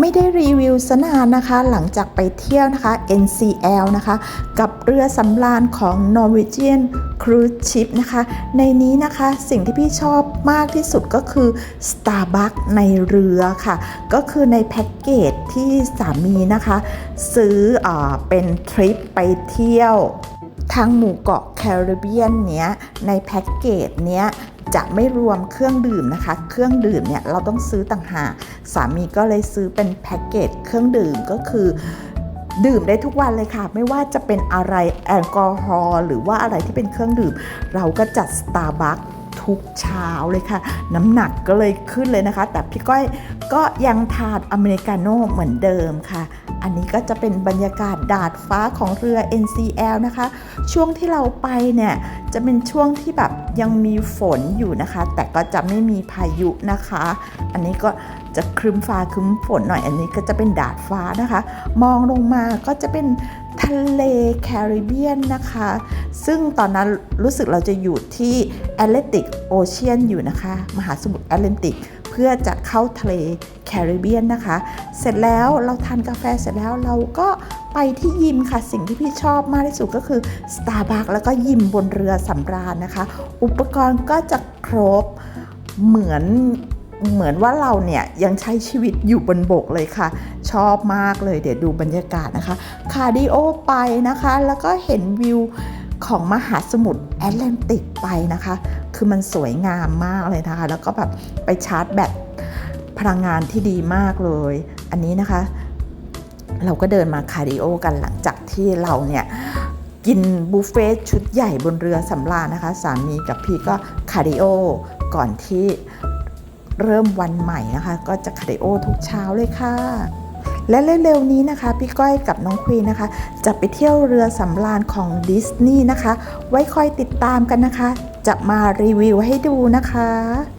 ไม่ได้รีวิวสนานนะคะ หลังจากไปเที่ยวนะคะ NCL นะคะ กับเรือสำราญของ Norwegian Cruise Ship นะคะ ในนี้นะคะสิ่งที่พี่ชอบมากที่สุดก็คือ Starbucks ในเรือค่ะ ก็คือในแพ็กเกจที่สามีนะคะ ซื้ออเป็นทริปไปเที่ยวทางหมู่เกาะแคริบเบียนเนี้ยในแพ็กเกจเนี้ย จะไม่รวมเครื่องดื่มนะคะ เครื่องดื่มเนี่ยเราต้องซื้อต่างหากสามีก็เลยซื้อเป็นแพ็กเกจเครื่องดื่มก็คือดื่มได้ทุกวันเลยค่ะ ไม่ว่าจะเป็นอะไรแอลกอฮอล์หรือว่าอะไรที่เป็นเครื่องดื่ม เราก็จัด Starbucks ทุกเช้าเลยค่ะ น้ำหนักก็เลยขึ้นเลยนะคะ แต่พี่ก้อยก็ยังทานอเมริกาโน่เหมือนเดิมค่ะ อันนี้ก็จะเป็นบรรยากาศดาดฟ้าของเรือ NCL นะคะ ช่วงที่เราไปเนี่ย จะเป็นช่วงที่แบบยังมีฝนอยู่นะคะ แต่ก็จะไม่มีพายุนะคะ อันนี้ก็จะครึ้มฟ้าครึ้มฝนหน่อย อันนี้ก็จะเป็นดาดฟ้านะคะ มองลงมาก็จะเป็นทะเลแคริบเบียนนะคะ ซึ่งตอนนั้นรู้สึกเราจะอยู่ที่แอตแลนติกโอเชียนอยู่นะคะ มหาสมุทรแอตแลนติก เพื่อจะเข้าทะเลแคริบเบียนนะคะ เสร็จแล้วเราทานกาแฟเสร็จแล้วเราก็ไปที่ยิมค่ะ สิ่งที่พี่ชอบมากที่สุดก็คือ Starbucks แล้วก็ยิมบนเรือสำราญนะคะ อุปกรณ์ก็จะครบเหมือนเหมือนว่าเราเนี่ยยังใช้ชีวิตอยู่บนบกเลยค่ะ ชอบมากเลยเดี๋ยวดูบรรยากาศนะคะ คาร์ดิโอไปนะคะ แล้วก็เห็นวิว ของมหาสมุทรแอตแลนติกไปนะคะ คือมันสวยงามมากเลยนะคะ แล้วก็แบบไปชาร์จแบตพลังงานที่ดีมากเลย อันนี้นะคะ เราก็เดินมาคาร์ดิโอกันหลังจากที่เราเนี่ยกินบุฟเฟ่ต์ชุดใหญ่บนเรือสำราญนะคะ สามีกับพี่ก็คาร์ดิโอก่อนที่เริ่มวันใหม่นะคะ ก็จะคาร์ดิโอทุกเช้าเลยค่ะ และเร็วๆนี้นะคะ พี่ก้อยกับน้องควีนนะคะ จะไปเที่ยวเรือสำราญของดิสนีย์นะคะ ไว้คอยติดตามกันนะคะ จะมารีวิวให้ดูนะคะ